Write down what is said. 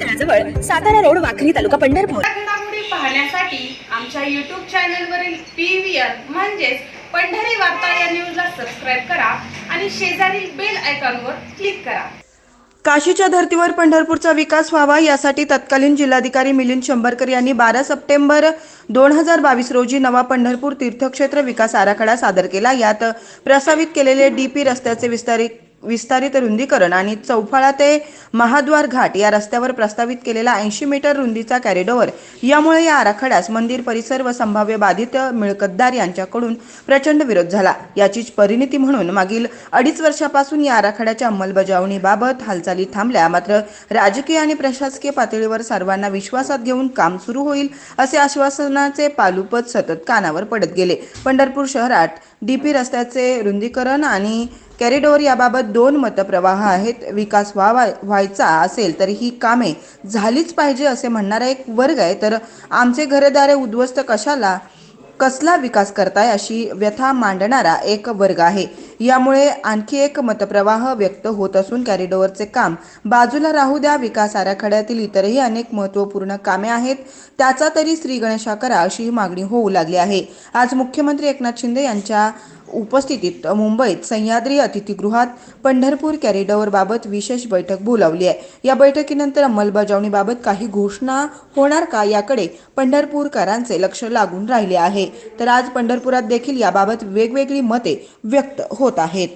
तळाजवळ Satara road Wakhari तालुका पंढरपूर. पाहण्यासाठी आमच्या YouTube चॅनलवरील पी व्ही आर म्हणजेच पंढरी वार्ता या न्यूजला सबस्क्राईब करा आणि शेजारील बेल आयकॉनवर क्लिक करा. काशीच्या धर्तीवर पंढरपूरचा विकास व्हावा यासाठी तत्कालीन जिल्हाधिकारी मिलिंद शंभरकर यांनी बारा सप्टेंबर दोन हजार बावीस रोजी नवा पंढरपूर तीर्थक्षेत्र विकास आराखडा सादर केला. यात प्रस्तावित केलेले डीपी रस्त्याचे विस्तारित विस्तारित रुंदीकरण आणि चौफाळा ते महाद्वार घाट या रस्त्यावर प्रस्तावित केलेला ऐंशी मीटर रुंदीचा कॅरिडोर यामुळे या आराखड्यास मंदिर परिसर व संभाव्य बाधित मिळकतदार यांच्याकडून प्रचंड विरोध झाला. याचीच परिणिती म्हणून मागील अडीच वर्षापासून या आराखड्याच्या अंमलबजावणीबाबत हालचाली थांबल्या. मात्र राजकीय आणि प्रशासकीय पातळीवर सर्वांना विश्वासात घेऊन काम सुरू होईल असे आश्वासनाचे पालुपत सतत कानावर पडत गेले. पंढरपूर शहरात डीपी रस्त्याचे रुंदीकरण आणि कॅरिडोर याबाबत दोन मतप्रवाह आहेत. विकास व्हावा व्हायचा असेल तर ही कामे झालीच पाहिजे असे म्हणणारा एक वर्ग आहे. तर आमचे घरदारे उद्ध्वस्त कशाला? कसला विकास करताय अशी व्यथा मांडणारा एक वर्ग आहे. यामुळे आणखी एक मतप्रवाह व्यक्त होत असून कॅरिडोअरचे काम बाजूला राहू द्या. विकास आराखड्यातील इतरही अनेक महत्त्वपूर्ण कामे आहेत. त्याचा तरी श्री गणेशा करा अशी ही मागणी होऊ लागली आहे. आज मुख्यमंत्री एकनाथ शिंदे यांच्या उपस्थितीत मुंबईत सह्याद्री अतिथीगृहात पंढरपूर कॅरिडॉरबाबत विशेष बैठक बोलावली आहे. या बैठकीनंतर अंमलबजावणीबाबत काही घोषणा होणार का याकडे पंढरपूरकरांचे लक्ष लागून राहिले आहे. तर आज पंढरपुरात देखील याबाबत वेगवेगळी मते व्यक्त होत आहेत.